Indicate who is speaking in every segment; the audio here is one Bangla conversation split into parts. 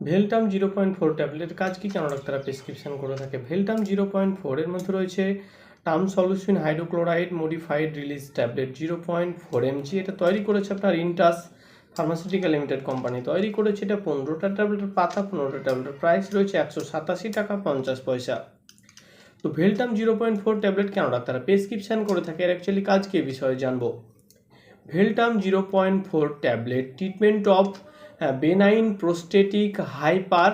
Speaker 1: Veltam zero point four tablet কাজ কি? কেন ডাক্তাররা প্রেসক্রিপশন করে থাকে? ভেলটাম জিরো পয়েন্ট ফোর এর মধ্যে রয়েছে tamsulosin hydrochloride modified release tablet, zero point four mg এটা তৈরি করেছে আপনার ইন্টাস ফার্মাসিউটিক্যাল লিমিটেড কোম্পানি। তৈরি করেছে এটা পনেরোটা ট্যাবলেটের পাতা, পনেরোটা ট্যাবলেটের প্রাইস রয়েছে একশো সাতাশি টাকা পঞ্চাশ পয়সা। তো Veltam zero point four tablet কেন ডাক্তাররা প্রেসক্রিপশন করে থাকে? এর অ্যাকচুয়ালি কাজ কি বিষয়ে জানব। Veltam zero point four tablet treatment of benign prostatic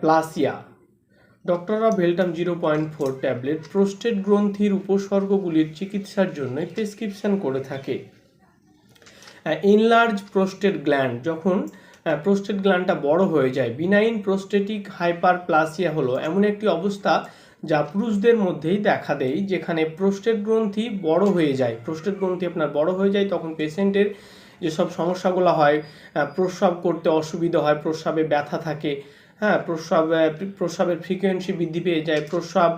Speaker 1: hyperplasia ডক্টররা Veltam zero point four tablet prostate গ্রন্থির উপসর্গগুলির চিকিৎসার জন্য প্রেসক্রিপশন করে থাকে। ইনলার্জ প্রোস্টেট গ্ল্যান্ড যখন প্রোস্টেট গ্ল্যান্ডটা বড় হয়ে যায় বিনাইন প্রোস্টেটিক হাইপার প্লাসিয়া হলো এমন একটি অবস্থা যা পুরুষদের মধ্যেই দেখা দেয়, যেখানে প্রোস্টেট গ্রন্থি বড় হয়ে যায়। প্রোস্টেট গ্রন্থি আপনার বড় হয়ে যায়, তখন পেশেন্টের যেসব সমস্যাগুলো হয় প্রস্রাব করতে অসুবিধা হয়, প্রস্রাবে ব্যথা থাকে হ্যাঁ প্রস্রাব প্রস্রাবের ফ্রিকোয়েন্সি বৃদ্ধি পেয়ে যায়, প্রস্রাব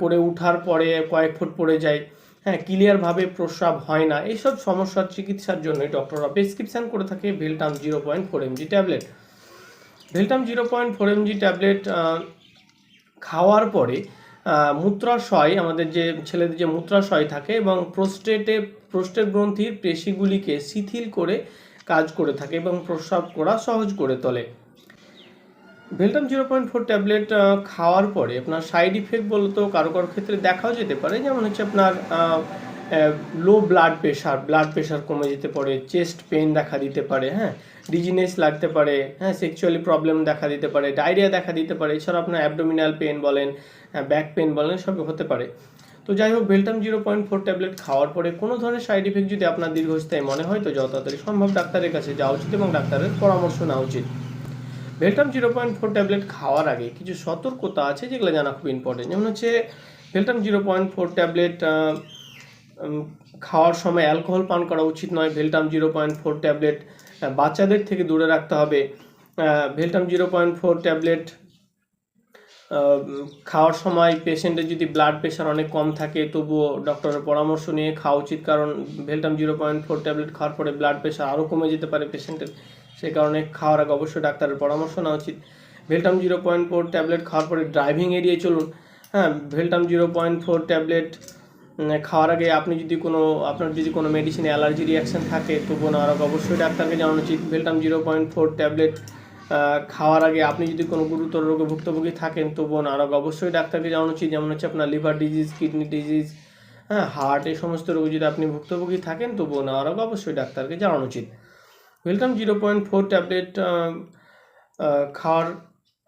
Speaker 1: করে ওঠার পরে কয়েক ফুট পড়ে যায় হ্যাঁ ক্লিয়ারভাবে প্রস্রাব হয় না, এইসব সমস্যার চিকিৎসার জন্য ডক্টররা প্রেসক্রিপশন করে থাকে Veltam zero point four mg tablet Veltam zero point four mg tablet খাওয়ার পরে মূত্রাশয়, আমাদের যে ছেলেদের যে মূত্রাশয় থাকে এবং প্রোস্টেটে, প্রোস্টেট গ্রন্থির পেশিগুলিকে শিথিল করে কাজ করে থাকে এবং প্রস্রাব করা সহজ করে তোলে। Veltam zero point four tablet খাওয়ার পরে আপনার সাইড ইফেক্ট বলতো কারও কারও ক্ষেত্রে দেখাও যেতে পারে। যেমন হচ্ছে আপনার low blood pressure blood pressure কমে যেতে পারে চেস্ট পেন দেখা দিতে পারে হ্যাঁ? ডিজিনেস লাগতে পারে হ্যাঁ? সেক্সুয়ালি প্রবলেম দেখা দিতে পারে ডায়রিয়া দেখা দিতে পারে এছাড়া আপনার অ্যাবডোমিনাল পেন বলেন ব্যাক পেন বলেন সব হতে পারে। তো যাই হোক Veltam zero point four tablet খাওয়ার পরে কোনো ধরনের সাইড ইফেক্ট যদি আপনার দীর্ঘস্থায়ী মনে হয়, তো যত তাড়াতাড়ি সম্ভব ডাক্তারের কাছে যাওয়া উচিত এবং ডাক্তারের পরামর্শ নেওয়া উচিত। Veltam zero point four tablet খাওয়ার আগে কিছু সতর্কতা আছে যেগুলো জানা খুব ইম্পর্টেন্ট যেমন হচ্ছে Veltam zero point four tablet খাওয়ার সময় অ্যালকোহল পান করা উচিত নয়। Veltam zero point four tablet বাচ্চাদের থেকে দূরে রাখতে হবে। Veltam zero point four tablet খাওয়ার সময় পেশেন্টের যদি ব্লাড প্রেশার অনেক কম থাকে, তবুও ডক্টরের পরামর্শ নিয়ে খাওয়া উচিত। কারণ Veltam zero point four tablet খাওয়ার পরে ব্লাড প্রেশার আরও কমে যেতে পারে পেশেন্টের সেই কারণে খাওয়ার আগে অবশ্যই ডাক্তারের পরামর্শ নেওয়া উচিত। Veltam zero point four tablet খাওয়ার পরে ড্রাইভিং এড়িয়ে চলুন। হ্যাঁ Veltam zero point four tablet খাওয়ার আগে আপনি যদি কোনো, আপনার যদি কোনো মেডিসিনে অ্যালার্জি রিয়াকশন থাকে, তবুও নেওয়ার আগে অবশ্যই ডাক্তারকে জানানো উচিত। Veltam zero point four tablet খাওয়ার আগে আপনি যদি কোনো গুরুতর রোগে ভুক্তভোগী থাকেন, তবুও নেওয়ার আগে অবশ্যই ডাক্তারকে জানানো উচিত। যেমন হচ্ছে আপনার লিভার ডিজিজ কিডনি ডিজিজ হ্যাঁ হার্ট এই সমস্ত রোগে যদি আপনি ভুক্তভোগী থাকেন, তবুও নেওয়ার আগে অবশ্যই ডাক্তারকে জানানো উচিত। Welcome zero point four tablet খাওয়ার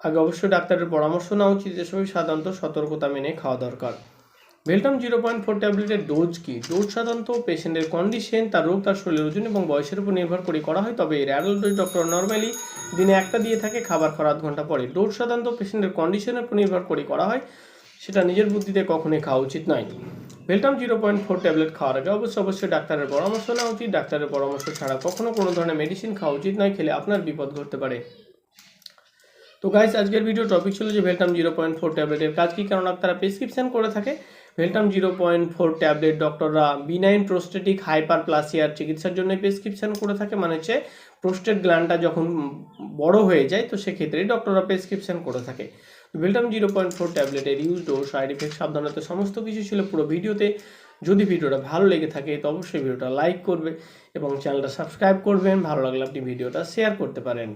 Speaker 1: আগে অবশ্যই ডাক্তারের পরামর্শ নেওয়া উচিত। যেসবই সাধারণত সতর্কতা মেনে খাওয়া দরকার। ভেলটাম জিরো পয়েন্ট ফোর ট্যাবলেটের ডোজ কি? ডোজ সাধারণত পেশেন্টের কন্ডিশন তার রোগ, তার শরীরের ওজন এবং বয়সের উপর নির্ভর করে করা হয়। তবে এর অ্যাডাল্ট ডোজ ডক্টর নর্মালি দিনে একটা দিয়ে থাকে, খাবার খাওয়ার আধ ঘণ্টা পরে। ডোজ সাধারণত পেশেন্টের কন্ডিশনের উপর নির্ভর করে করা হয়। সেটা নিজের বুদ্ধিতে কখনোই খাওয়া উচিত নয়। Veltam zero point four tablet খাওয়ার আগে অবশ্যই অবশ্যই ডাক্তারের পরামর্শ নেওয়া উচিত। ডাক্তারের পরামর্শ ছাড়া কখনো কোনো ধরনের মেডিসিন খাওয়া উচিত নয়। খেলে আপনার বিপদ ঘটতে পারে। তো গাইস আজকের ভিডিও টপিক ছিল যে ভেলটাম জিরো পয়েন্ট ফোর ট্যাবলেটের কাজ কি কারণ আপনারা প্রেসক্রিপশন করে থাকে। Veltam zero point four tablet ডক্টররা benign prostatic হাইপার প্লাসিয়ার চিকিৎসার জন্য প্রেসক্রিপশন করে থাকে মানে হচ্ছে প্রোস্টেট গ্ল্যান্ডটা যখন বড় হয়ে যায়, তো সেক্ষেত্রে ডক্টররা প্রেসক্রিপশন করে থাকে। ভেলটাম জিরো পয়েন্ট ফোর ট্যাবলেটের ইউজ ডোজ সাইড ইফেক্ট সাবধানতা, সমস্ত কিছু ছিল পুরো ভিডিওতে। যদি ভিডিওটা ভালো লেগে থাকে, তো অবশ্যই ভিডিওটা লাইক করবে এবং চ্যানেলটা সাবস্ক্রাইব করবেন। ভালো লাগলে আপনি ভিডিওটা শেয়ার করতে পারেন।